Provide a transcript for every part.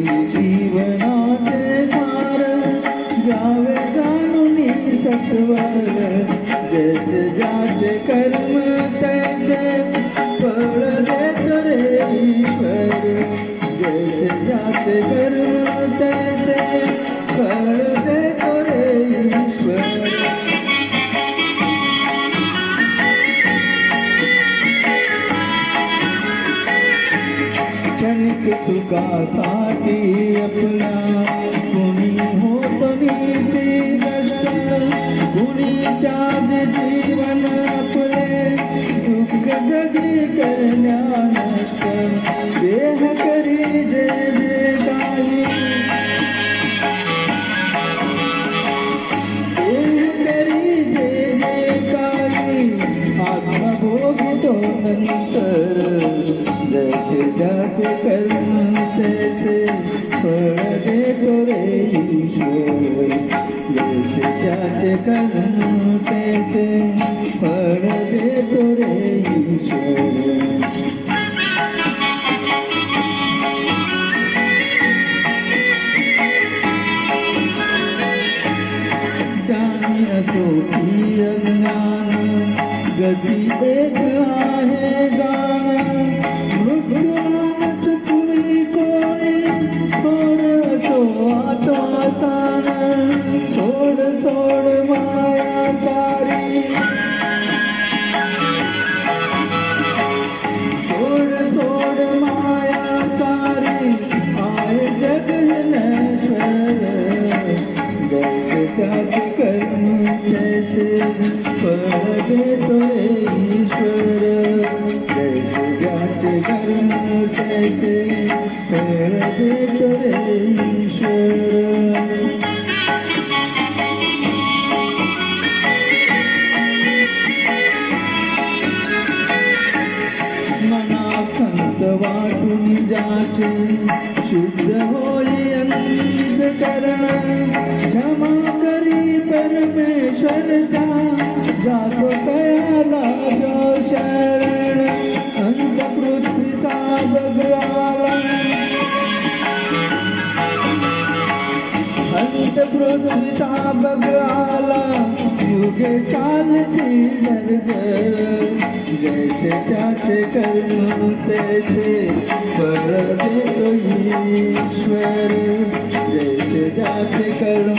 जीवनाचे सार गावे कानुनी सत्वर जस जाचे कर्म तैसे फळ देत रे ईश्वर. क्षणिक सुखासाठी आपला कुणी होत नीती नष्ट कुणी त्याग जीवन आपले दुःख जगी करण्या नष्ट। देह करी जे जे काही करी जे जे काही आत्मभोगितो नंतर जैसे ज्याचे कर्म तैसे फळ देतो रे ईश्वर जैसे ज्याचे कर्म तैसे फळ देतो रे ईश्वर ज्ञानी असो की अज्ञान गती एक आहे जाण それそれ前 देतो रे ईश्वर। ज्याचे कर्म तैसे फळ देतो रे ईश्वर। वाटून जाचे शुद्ध क्षमा करी परमेश्वर तयाला जो शरण अंत पृथ्वीचा बगळाला अंत पृथ्वीचा बगळाला युगे चालती जर जैसे त्याचे कर्म त्याचे फळ देतो ईश्वर. जैसे त्याचे कर्म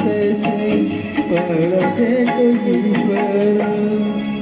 तैसे para que te fuera